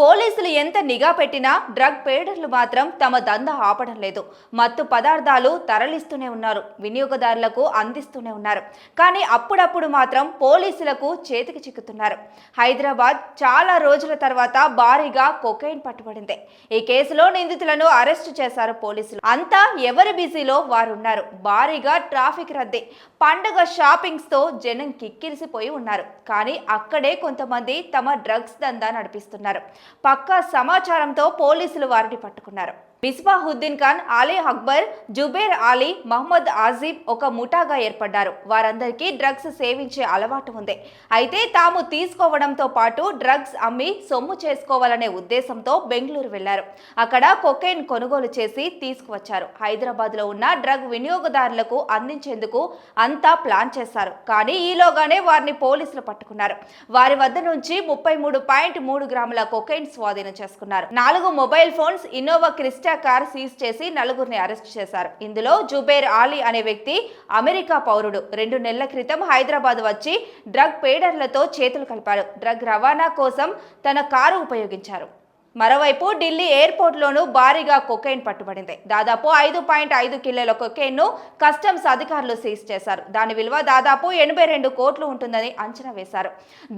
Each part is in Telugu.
పోలీసులు ఎంత నిఘా పెట్టినా డ్రగ్ పేడర్లు మాత్రం తమ దంద ఆపడం లేదు. మత్తు పదార్థాలు తరలిస్తూనే ఉన్నారు. వినియోగదారులకు అందిస్తూనే ఉన్నారు. కానీ అప్పుడప్పుడు మాత్రం పోలీసులకు చేతికి చిక్కుతున్నారు. హైదరాబాద్ చాలా రోజుల తర్వాత భారీగా కొకైన్ పట్టుబడింది. ఈ కేసులో నిందితులను అరెస్టు చేశారు పోలీసులు. అంతా ఎవరి బిజీలో వారు ఉన్నారు భారీగా ట్రాఫిక్ రద్దీ. పండుగ షాపింగ్స్తో జనం కిక్కిరిసిపోయి ఉన్నారు. కానీ అక్కడే కొంతమంది తమ డ్రగ్స్ దందా నడిపిస్తున్నారు. పక్కా సమాచారంతో పోలీసులు వారిని పట్టుకున్నారు. మిస్బాహుద్దీన్ ఖాన్ అలీ అక్బర్ జుబేర్ అలీ మహమ్మద్ ఆజీబ్ ఒక ముఠాగా ఏర్పడ్డారు. వారందరికీ డ్రగ్స్ సేవించే అలవాటు ఉంది. అయితే తాము తీసుకోవడంతో పాటు డ్రగ్స్ అమ్మి సొమ్ము చేసుకోవాలనే ఉద్దేశంతో బెంగళూరు వెళ్ళారు. అక్కడ కొకైన్ కొనుగోలు చేసి తీసుకువచ్చారు. హైదరాబాద్లో ఉన్న డ్రగ్ వినియోగదారులకు అందించేందుకు అంతా ప్లాన్ చేశారు. కానీ ఈలోగానే వారిని పోలీసులు పట్టుకున్నారు. వారి వద్ద నుంచి ముప్పై మూడు పాయింట్ మూడు గ్రాముల కొకైన్ స్వాధీనం చేసుకున్నారు. నాలుగు mobile phones Innova crystal Crysta car seize చేసి నలుగురిని అరెస్ట్ చేశారు. ఇందులో జుబేర్ ఆలీ అనే వ్యక్తి అమెరికా పౌరుడు. రెండు నెలల క్రితం హైదరాబాద్ వచ్చి డ్రగ్ పేడర్లతో చేతులు కలిపారు. డ్రగ్ రవాణా కోసం తన కారు ఉపయోగించారు. మరోవైపు ఢిల్లీ ఎయిర్పోర్ట్లోనూ భారీగా కొకైన్ పట్టుబడింది. దాదాపు ఐదు పాయింట్ ఐదు కిలోల కొకైన్ను కస్టమ్స్ అధికారులు సీజ్ చేశారు. దాని విలువ దాదాపు ఎనభై రెండు కోట్లు ఉంటుందని అంచనా వేశారు.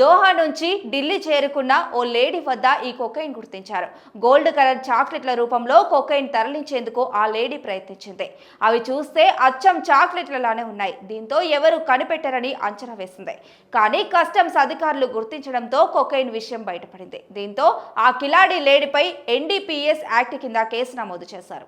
దోహా నుంచి ఢిల్లీ చేరుకున్న ఓ లేడీ వద్ద ఈ కొకైన్ గుర్తించారు. గోల్డ్ కలర్ చాక్లెట్ల రూపంలో కొకైన్ తరలించేందుకు ఆ లేడీ ప్రయత్నించింది. అవి చూస్తే అచ్చం చాక్లెట్లలానే ఉన్నాయి. దీంతో ఎవరు కనిపెట్టరని అంచనా వేసింది. కానీ కస్టమ్స్ అధికారులు గుర్తించడంతో కొకైన్ విషయం బయటపడింది. దీంతో ఆ కిలాడి లేడీపై ఎన్డీపీఎస్ యాక్ట్ కింద కేసు నమోదు చేశారు.